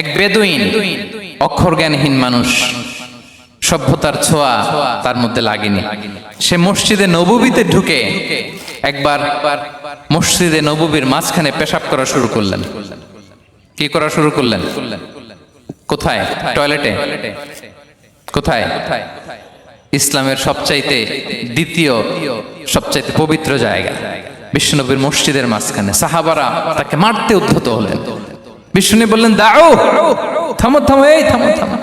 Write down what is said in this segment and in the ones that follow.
এক বেদুইন অক্ষর জ্ঞানহীন মানুষ। সভ্যতার ছোঁয়া তার মধ্যে লাগেনি। সে মসজিদে নববীতে ঢুকে একবার মসজিদে নববীর মাঝখানে পেশাব করা শুরু করলেন। কি করা শুরু করলেন? কোথায়? টয়লেটে? কোথায়? ইসলামের সবচাইতে দ্বিতীয়, সবচাইতে পবিত্র জায়গা, বিশ্বনবীর মসজিদের মাঝখানে। সাহাবারা তাকে মারতে উদ্ধত হলেন। বিষ্ণু বললেন দাও থামো থামো, এই থামো থামো।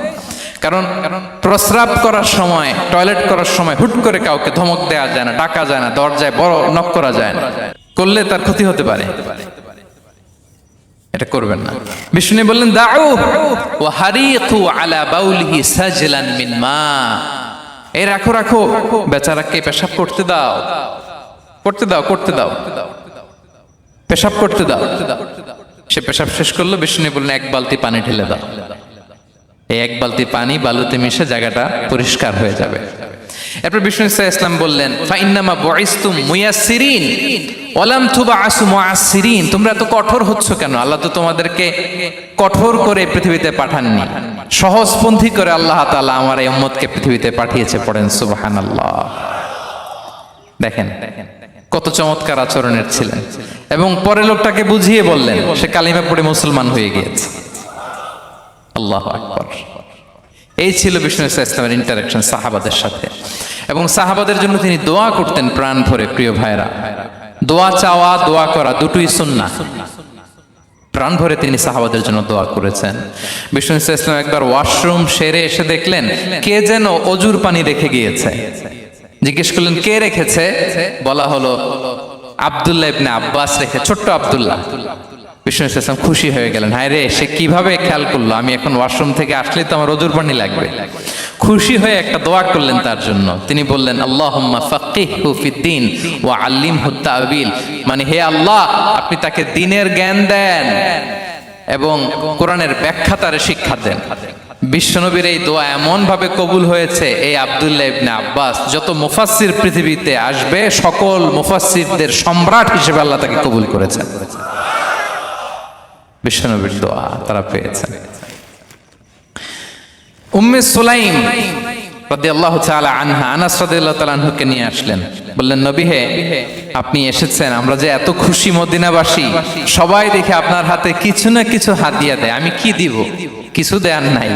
কারণ প্রস্রাব করার সময়, টয়লেট করার সময় হুট করে কাউকে ধমক দেওয়া যায় না, ডাকা যায় না, দরজায় বড় নক করা যায় না। করলে তার ক্ষতি হতে পারে। এটা করবেন না। বিষ্ণু বললেন দাও ও হারিকু আলা বাউলিহি সাজলান মিন মা। এই রাখো রাখো, বেচারাকে পেশাব করতে দাও। করতে দাও করতে দাও। পেশাব করতে দাও। সে পেশাব শেষ করল, বিষ্ণু বললেন, এক বালতি পানি ঢেলে দাও। এই এক বালতি পানি বালুতে মিশে জায়গাটা পরিষ্কার হয়ে যাবে। এরপর বিষ্ণু ইসা ইসলাম বললেন, ফাইন্নামা বয়স্তুম মুয়াসিরিন ওলাম থুবা আসু মুআসিরিন তোমরা এত কঠোর হচ্ছ কেন? আল্লাহ তো তোমাদেরকে কঠোর করে পৃথিবীতে পাঠাননি। সহজপন্থী করে আল্লাহ তাআলা আমার এই উম্মতকে পৃথিবীতে পাঠিয়েছে পড়েন, সুবহানাল্লাহ। দেখেন কত চমৎকার আচরণের ছিলেন। এবং পরে লোকটাকে বুঝিয়ে বললেন, সে কালিমা পড়ে মুসলমান হয়ে গিয়েছে। আল্লাহ আকবর। এই ছিল বিষ্ণু ইসা ইসলামের ইন্টারাকশন সাহাবাদের সাথে। এবং সাহাবাদের জন্য তিনি দোয়া করতেন প্রাণ ভরে, প্রিয় ভাইরা দোয়া চাওয়া, দোয়া করা দুটোই সুন্না প্রাণ ভরে তিনি সাহাবাদের জন্য দোয়া করেছেন। বিষ্ণু ইসলাম একবার ওয়াশরুম সেরে এসে দেখলেন, কে যেন অজুর পানি রেখে গিয়েছে। জিজ্ঞেস করলেন, কে রেখেছে? বলা হলো, আব্দুল্লাহ ইবনে আব্বাস রেখে ছোট্ট আব্দুল্লাহ। বিষ্ণু ইসলাম খুশি হয়ে গেলেন, হায় রে, সে কীভাবে খেয়াল করল? আমি এখন ওয়াশরুম থেকে আসলে তো আমার অজুর পানি লাগবে। খুশি হয়ে একটা দোয়া করলেন তার জন্য। তিনি বললেন, আল্লাহুম্মা ফাক্কিহু ফিদ্দিন ওয়া আল্লিমহু তাবিল মানে হে আল্লাহ, আপনি তাকে দিনের জ্ঞান দেন এবং কোরআনের ব্যাখ্যা তার শিক্ষা দেন। বিশ্বনবীর এই দোয়া এমন ভাবে কবুল হয়েছে, এই আব্দুল্লাহ ইবনে আব্বাস, যত মুফাসসির পৃথিবীতে আসবে, সকল মুফাসসিরদের সম্রাট হিসেবে আল্লাহ তাকে কবুল করেছেন। বিশ্বনবীর দোয়া তারা পেয়েছেন। উম্মে সুলাইম রাদিয়াল্লাহু তাআলা আনহা, আনাস রাদিয়াল্লাহু তাআলা আনহুকে নিয়ে আসলেন। বললেন, নবী হে, আপনি এসেছেন, আমরা যে এত খুশি মদিনাবাসী, সবাই দেখে আপনার হাতে কিছু না কিছু হাদিয়া দেয়, আমি কি দিব? কিছু দেয়ার নাই।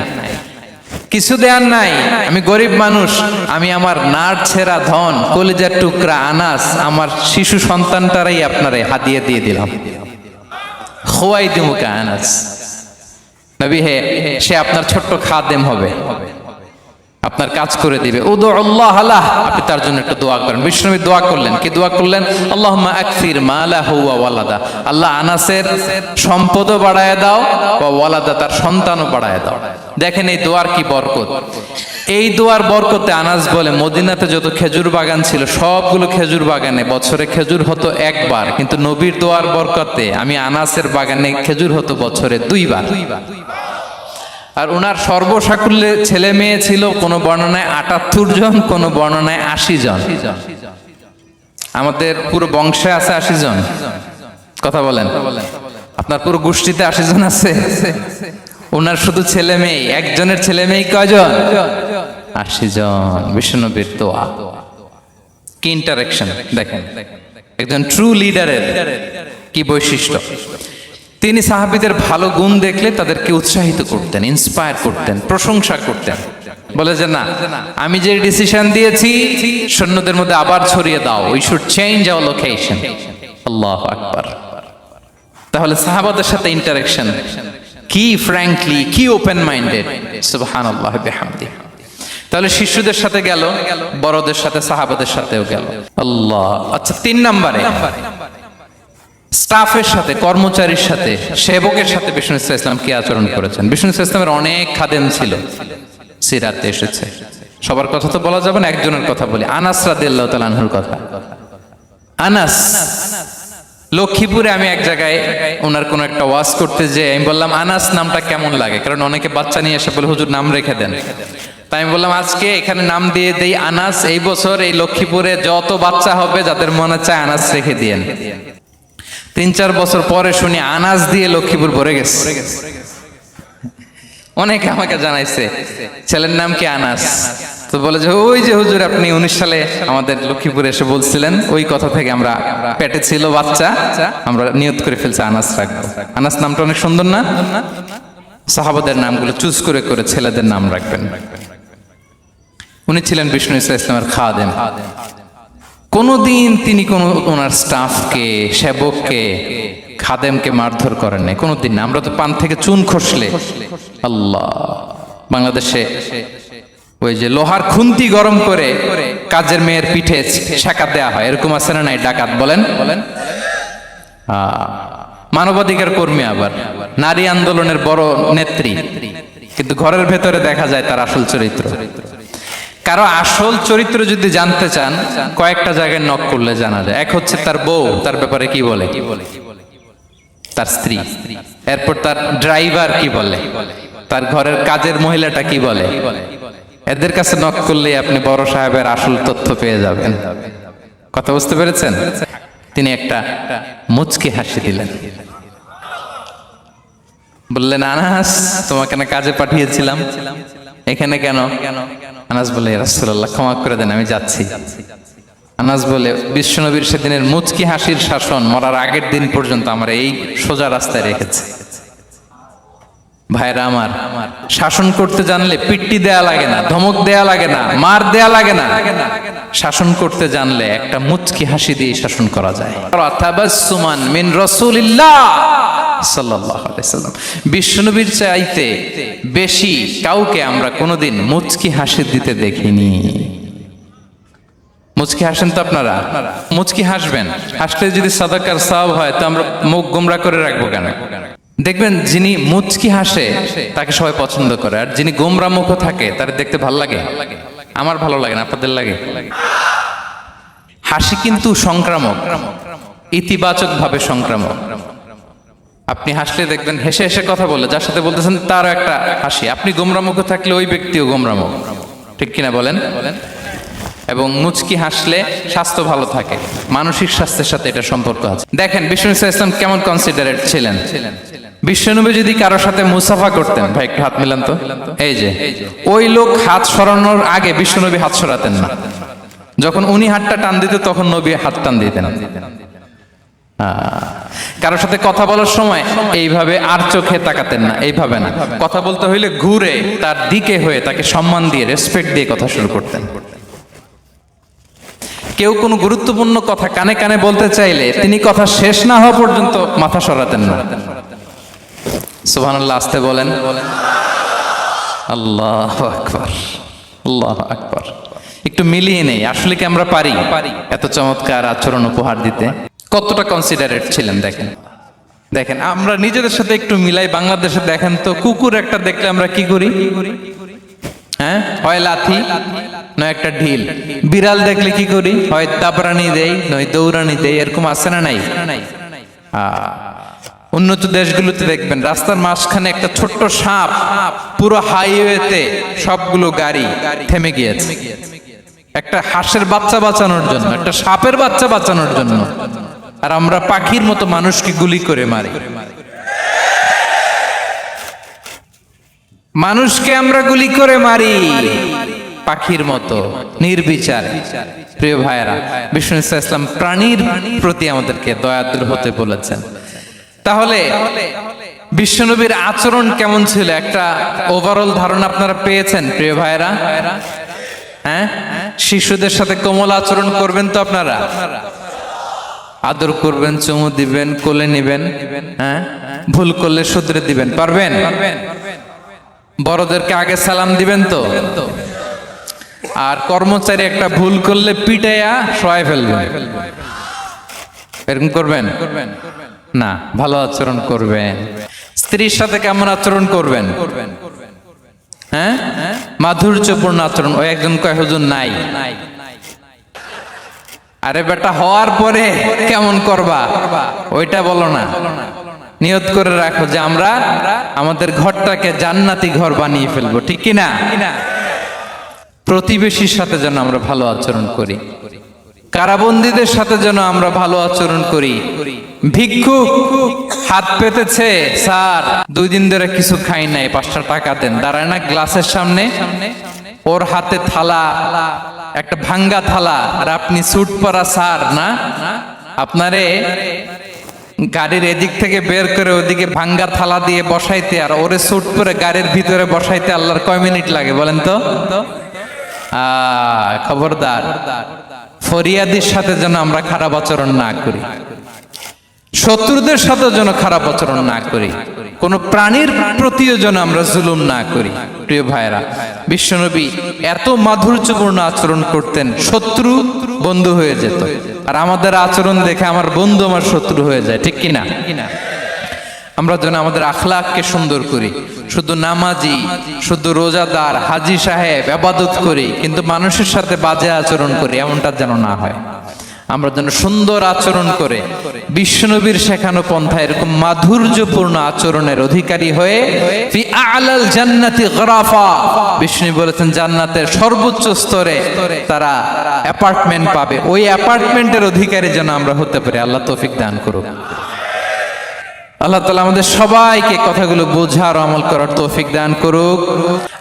কিছু দেয়ার নাই। আমি গরিব মানুষ, আমি আমার নার ছেঁড়া ধন, কলিজার টুকরা, আনাস, আমার শিশু সন্তানটারাই আপনারে হাতিয়ে দিয়ে দিলাম। খোয়াই দিমুকে আনাস। নবী হে, সে আপনার ছোট্ট খাদেম হবে। আপনার কাজ করে দিবে। ও দো আল্লাহ আল্লাহ আপনি তার জন্য একটু দোয়া করেন। বিষ্ণুবী দোয়া করলেন। কি দোয়া করলেন? আল্লাহ আকসির মালা হুয়া ওয়ালাদা। আল্লাহ আনাসের সম্পদও বাড়ায় দাও বা ওয়ালাদা তার সন্তানও বাড়ায় দাও। দেখেন এই দোয়ার কি বরকত। এই দোয়ার বরকতে আনাস বলে, মদিনাতে যত খেজুর বাগান ছিল, সবগুলো খেজুর বাগানে বছরে খেজুর হতো একবার। কিন্তু নবীর দোয়ার বরকতে আমি আনাসের বাগানে খেজুর হতো বছরে দুইবার। আর ওনার সর্বসাকুল্যে ছেলে মেয়ে ছিল, কোন বর্ণনায় আটাত্তর জন, কোন বর্ণনায় আশি জন। আমাদের পুরো বংশে আছে আশি জন। কথা বলেন। আপনার পুরো গোষ্ঠীতে আশি জন আছে। ওনার শুধু ছেলে মেয়ে একজনের ছেলে মেয়ে কয়জন? আশি জন। বিষ্ণুনবীর দোয়া। কি ইন্টারাকশন দেখেন। একজন ট্রু লিডারের কি বৈশিষ্ট্য? তিনি সাহাবিদের ভালো গুণ দেখলে তাদেরকে উৎসাহিত করতেন ইন্সপায়ার করতেন, প্রশংসা করতেন। বলে যে না, আমি যে ডিসিশন দিয়েছি, সৈন্যদের মধ্যে আবার ছড়িয়ে দাও। We should change our location আল্লাহ আকবার। তাহলে সাহাবাদের সাথে ইন্টারাকশন কি ফ্র্যাঙ্কলি কি ওপেন মাইন্ডেড সুবহানাল্লাহ বিহামদি। তাহলে শিশুদের সাথে গেল, বড়দের সাথে, সাহাবাদের সাথেও গেল। আল্লাহ আচ্ছা তিন নম্বরে। স্টাফের সাথে, কর্মচারীর সাথে, সেবকের সাথে বিষ্ণু ইসলাম কি আচরণ করেছেন? বিষ্ণু ইসলামের অনেক খাদেম ছিল, সিরাতে এসেছে। সবার কথা তো বলা যাবে না, একজনের কথা বলি। আনাস রাদিয়াল্লাহু তাআলা কথা। আনাস, লক্ষ্মীপুরে আমি এক জায়গায় ওনার কোন একটা ওয়াজ করতে যে আমি বললাম, আনাস নামটা কেমন লাগে? কারণ অনেকে বাচ্চা নিয়ে এসে বলে, হুজুর, নাম রেখে দেন। তাই আমি বললাম, আজকে এখানে নাম দিয়ে দেই আনাস, এই বছর এই লক্ষ্মীপুরে যত বাচ্চা হবে, যাদের মনে চায় আনাস রেখে দিয়েন। তিন চার বছর পরে শুনি আনাজ দিয়ে লক্ষ্মীপুর ভরে গেছে। অনেকে আমাকে জানাইছে, ছেলের নাম কি আনাস তো বলে যে, ওই যে হুজুর আপনি উনিশ সালে আমাদের লক্ষ্মীপুরে এসে বলছিলেন, ওই কথা থেকে আমরা পেটে ছিল বাচ্চা, আমরা নিয়ত করে ফেলছি আনাস রাখব। আনাস নামটা অনেক সুন্দর না? সাহাবাদের নামগুলো চুজ করে করে ছেলেদের নাম রাখবেন। উনি ছিলেন বিষ্ণু ইসা ইসলামের খাদেম। কোনোদিন তিনি কোন ওনার স্টাফকে, সেবককে, খাদেমকে মারধর করেন নাই। কোনোদিন না। আমরা তো পান থেকে চুন খসলে। আল্লাহ। বাংলাদেশে ওই যে লোহার খুন্তি গরম করে কাজের মেয়ের পিঠে শেখা দেয়া হয়। এরকম আছে না নাই? ডাকাত বলেন। বলেন মানবাধিকার কর্মী আবার। নারী আন্দোলনের বড় নেত্রী। কিন্তু ঘরের ভেতরে দেখা যায় তার আসল চরিত্র। কারও আসল চরিত্র যদি জানতে চান, কয়েকটা জায়গায় নক করলে জানা যায়। এক হচ্ছে তার বউ, তার ব্যাপারে কি বলে? তার স্ত্রী। এরপর তার ড্রাইভার কি বলে? তার ঘরের কাজের মহিলাটা কি বলে? এদের কাছে নক করলেই আপনি বড় সাহেবের আসল তথ্য পেয়ে যাবেন। কথা বুঝতে পেরেছেন? তিনি একটা মুচকি হাসি দিলেন। বললেন, আনাস, তোমাকে না কাজে পাঠিয়েছিলাম। এখানে কেন? আনাস বলে রাসুল্লাহ ক্ষমা করে দেন, আমি যাচ্ছি। আনাস বলে বিশ্ব বিশ্বনবীর সেদিনের মুচকি হাসির শাসন মরার আগের দিন পর্যন্ত আমরা এই সোজা রাস্তায় রেখেছে। ভাইরা আমার, শাসন করতে জানলে পিট্টি দেয়া লাগে না, ধমক দেয়া লাগে না, মার দেয়া লাগে না। শাসন করতে জানলে একটা মুচকি হাসি দিয়ে শাসন করা যায়। তাবাসসুমান মিন রাসূলিল্লাহ সাল্লাম। বিশ্বনবীর চাইতে বেশি কাউকে আমরা কোনোদিন মুচকি হাসি দিতে দেখিনি। মুচকি হাসেন তো আপনারা? মুচকি হাসবেন। হাসলে যদি সাদাকার সাব হয়, তো আমরা মুখ গোমরা করে রাখব কেন? দেখবেন যিনি মুচকি হাসে, তাকে সবাই পছন্দ করে। আর যিনি গোমরা মুখ থাকে, তার দেখতে ভালো লাগে। আমার ভালো লাগে না, আপনাদের লাগে? হাসি কিন্তু সংক্রামক ইতিবাচক ভাবে সংক্রামক। আপনি হাসলে দেখবেন, হেসে হেসে কথা বলে, যার সাথে বলতেছেন তারও একটা হাসি। আপনি গোমরা মুখ থাকলে ওই ব্যক্তিও গোমরা মুখ। ঠিক কিনা বলেন বলেন? এবং মুচকি হাসলে স্বাস্থ্য ভালো থাকে। মানসিক স্বাস্থ্যের সাথে এটা সম্পর্ক আছে। দেখেন, বিষ্ণু ইসলাম কেমন কনসিডারেট ছিলেন? বিশ্বনবী যদি কারোর সাথে মুসাফা করতেন, ভাই হাত মিলান তো। এই যে, ওই লোক হাত সরানোর আগে বিশ্বনবী হাত সরাতেন না। যখন উনি হাতটা টান তখন নবী হাত টান দিতেন। কারোর সাথে কথা বলার সময় এইভাবে আর চোখে তাকাতেন না, এইভাবে না। কথা বলতে হইলে ঘুরে তার দিকে হয়ে তাকে সম্মান দিয়ে রেসপেক্ট দিয়ে কথা শুরু করতেন। কেউ কোনো গুরুত্বপূর্ণ কথা কানে কানে বলতে চাইলে তিনি কথা শেষ না হওয়া পর্যন্ত মাথা সরাতেন না। সুবহানাল্লাহ, আসতে বলেন। আল্লাহ আকবার আল্লাহ আকবার। একটু মিলিয়ে নেই, আসলে কি আমরা পারি? পারি এত চমৎকার আচরণ উপহার দিতে। কতটা কনসিডারেট ছিলেন, দেখেন। দেখেন, আমরা নিজেদের সাথে একটু মিলাই বাংলাদেশে দেখেন তো, কুকুর একটা দেখলে আমরা কি করি? হ্যাঁ? হয় লাথি? নয় একটা ঢিল। বিড়াল দেখলে কি করি? হয় দাবরানি দেই, নয় দৌড়ানি দেই, এরকম আছে না নাই? উন্নত দেশগুলোতে দেখবেন, রাস্তার মাঝখানে একটা ছোট্ট সাপ, পুরো হাইওয়েতে সবগুলো গাড়ি থেমে গিয়েছে। একটা হাঁসের বাচ্চা বাঁচানোর জন্য, একটা সাপের বাচ্চা বাঁচানোর জন্য। আর আমরা পাখির মতো মানুষকে গুলি করে মারি। মানুষকে আমরা গুলি করে মারি। পাখির মতো, নির্বিচার। প্রিয় ভাইয়েরা, বিষ্ণু ইসলাম প্রাণীর প্রতি আমাদেরকে দয়াদুর হতে বলেছেন। তাহলে বিশ্বনবীর আচরণ কেমন ছিল? একটা ওভারঅল ধারণা আপনারা পেয়েছেন, প্রিয় ভাইয়েরা? হ্যাঁ? শিশুদের সাথে কোমল আচরণ করবেন তো আপনারা? আদর করবেন, চুমু দিবেন, কোলে নিবেন হ্যাঁ? ভুল করলে শুধরে দিবেন পারবেন পারবেন? বড়দেরকে আগে সালাম দিবেন তো? আর কর্মচারী একটা ভুল করলে পিটাইয়া শোয়াই ফেলবেন। এরকম করবেন? না, ভালো আচরণ করবেন। স্ত্রীর সাথে কেমন আচরণ করবেন? হ্যাঁ? মাধুর্যপূর্ণ আচরণ। ওই একজন কয়, হুজুর, নাই। আরে বেটা, হওয়ার পরে কেমন করবা? ওইটা বলো না। নিয়ত করে রাখো যে আমরা আমাদের ঘরটাকে জান্নাতি ঘর বানিয়ে ফেলব, ঠিক কি না প্রতিবেশীর সাথে যেন আমরা ভালো আচরণ করি, কারাবন্দীদের সাথে যেন আমরা ভালো আচরণ করি। ভিক্ষুক হাত পেতেছে, স্যার, দুই দিন ধরে কিছু খাই নাই, পাঁচটা টাকা দেন। দাঁড়ায় না গ্লাসের সামনে, ওর হাতে থালা, একটা ভাঙ্গা থালা, আর আপনি স্যুট পরা স্যার, না? আপনারে গাড়ির এদিক থেকে বের করে ওদিকে ভাঙ্গা থালা দিয়ে বসাইতে আর ওরে স্যুট করে গাড়ির ভিতরে বসাইতে আল্লাহর কয় মিনিট লাগে বলেন তো? খবরদার। ফরিয়াদির সাথে যেন আমরা খারাপ আচরণ না করি। শত্রুদের সাথে যেন খারাপ আচরণ না করি। কোন প্রাণীর প্রতিও যেন আমরা জুলুম না করি। প্রিয় ভাইরা বিশ্বনবী এত মাধুর্যপূর্ণ আচরণ করতেন, শত্রু বন্ধু হয়ে যেত। আর আমাদের আচরণ দেখে আমার বন্ধু আমার শত্রু হয়ে যায়, ঠিক কিনা? আমরা যেন আমাদের আখলাককে সুন্দর করি, শুধু নামাজি, শুধু রোজাদার, হাজি সাহেব, আবাদত করি, কিন্তু মানুষের সাথে বাজে আচরণ করি, এমনটা যেন না হয়। আমরা যেন সুন্দর আচরণ করে বিষ্ণবীর শেখানো পন্থা এরকম মাধুর্যপূর্ণ আচরণের অধিকারী হয়ে আলাল জান্নাতি গরাফা। বিষ্ণু বলেছেন, জান্নাতের সর্বোচ্চ স্তরে তারা অ্যাপার্টমেন্ট পাবে। ওই অ্যাপার্টমেন্টের অধিকারী যেন আমরা হতে পারি। আল্লাহ তৌফিক দান করুক। আল্লাহ তালা আমাদের সবাইকে কথাগুলো বোঝার আমল করার তৌফিক দান করুক।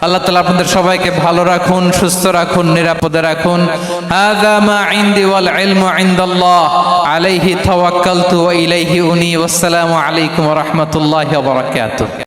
আল্লাহ তালা আপনাদের সবাইকে ভালো রাখুন, সুস্থ রাখুন, নিরাপদে রাখুন। আলাইহি ইলাইহি উনি। আলাইকুম রহমতুল্লাহ